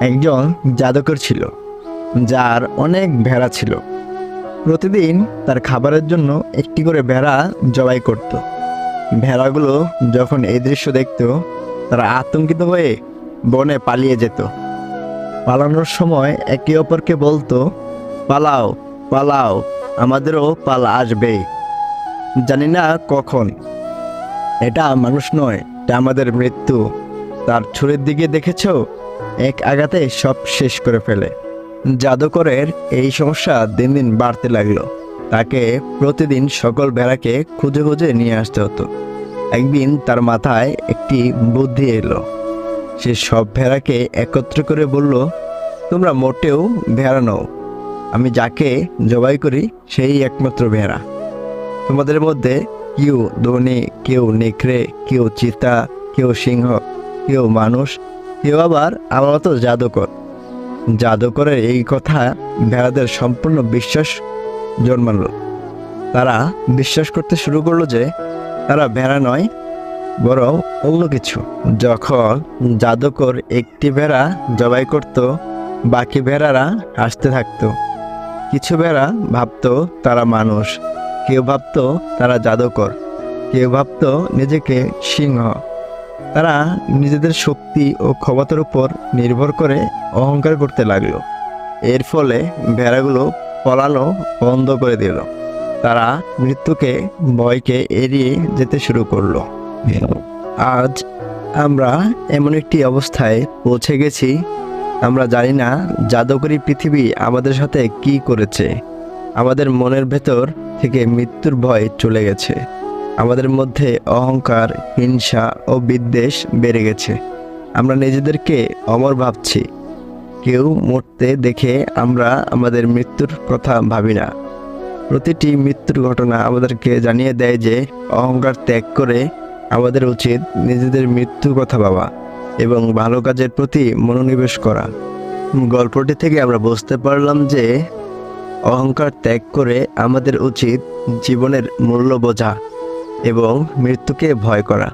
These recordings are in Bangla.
একজন জাদুকর ছিল, যার অনেক ভেড়া ছিল। প্রতিদিন তার খাবারের জন্য একটি করে ভেড়া জবাই করত। ভেড়াগুলো যখন এই দৃশ্য দেখত, তারা আতঙ্কিত হয়ে বনে পালিয়ে যেত। পালানোর সময় একে অপরকে বলতো, পালাও পালাও, আমাদেরও পালা আসবে। জানি না কখন। এটা মানুষ নয়, এটা আমাদের মৃত্যু। তার ছুরির দিকে দেখেছ? এক আঘাতে সব শেষ করে ফেলে। জাদুকরের এই সমস্যা দিন দিন বাড়তে লাগল। তাকে প্রতিদিন সকল ভেড়াকে খুঁজে খুঁজে নিয়ে আসতে হতো। একদিন তার মাথায় একটি বুদ্ধি এলো। সে সব ভেড়াকে একত্র করে বলল, তোমরা মোটেও ভেড়া নও। আমি যাকে জবাই করি, সেই একমাত্র ভেড়া। তোমাদের মধ্যে কেউ ধনী, কেউ নেকড়ে, কেউ চিতা, কেউ সিংহ, কেউ মানুষ কেউ আবার আমার মতো জাদুকর। জাদুকরের এই কথা ভেড়াদের সম্পূর্ণ বিশ্বাস জন্মালো। তারা বিশ্বাস করতে শুরু করল যে তারা ভেড়া নয়, বরং অন্য কিছু। যখন জাদুকর একটি ভেড়া জবাই করত, বাকি ভেড়ারা হাসতে থাকতো। কিছু ভেড়া ভাবতো তারা মানুষ, কেউ ভাবতো তারা জাদুকর, কেউ ভাবতো নিজেকে সিংহ। তারা নিজেদের শক্তি ও ক্ষমতার উপর নির্ভর করে অহংকার করতে লাগল। এর ফলে ভেড়াগুলো পলানো বন্ধ করে দিল। তারা মৃত্যুকে, ভয়কে এড়িয়ে যেতে শুরু করল। আজ আমরা এমন একটি অবস্থায় পৌঁছে গেছি। আমরা জানি না জাদুকরী পৃথিবী আমাদের সাথে কি করেছে। আমাদের মনের ভেতর থেকে মৃত্যুর ভয় চলে গেছে। আমাদের মধ্যে অহংকার, হিংসা ও বিদ্বেষ বেড়ে গেছে। আমরা নিজেদেরকে অমর ভাবছি। কেউ মরতে দেখে আমরা আমাদের মৃত্যুর কথা ভাবি না। প্রতিটি মৃত্যুর ঘটনা আমাদেরকে জানিয়ে দেয় যে অহংকার ত্যাগ করে আমাদের উচিত নিজেদের মৃত্যুর কথা ভাবা এবং ভালো কাজের প্রতি মনোনিবেশ করা। গল্পটি থেকে আমরা বুঝতে পারলাম যে অহংকার ত্যাগ করে আমাদের উচিত জীবনের মূল্য বোঝা। এবং মৃত্যুকে ভয় করা।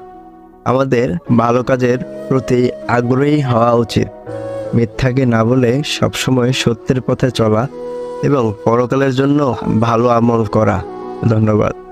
আমাদের ভালো কাজের প্রতি আগ্রহী হওয়া উচিত। মিথ্যাকে না বলে সবসময় সত্যের পথে চলা এবং পরকালের জন্য ভালো আমল করা। ধন্যবাদ।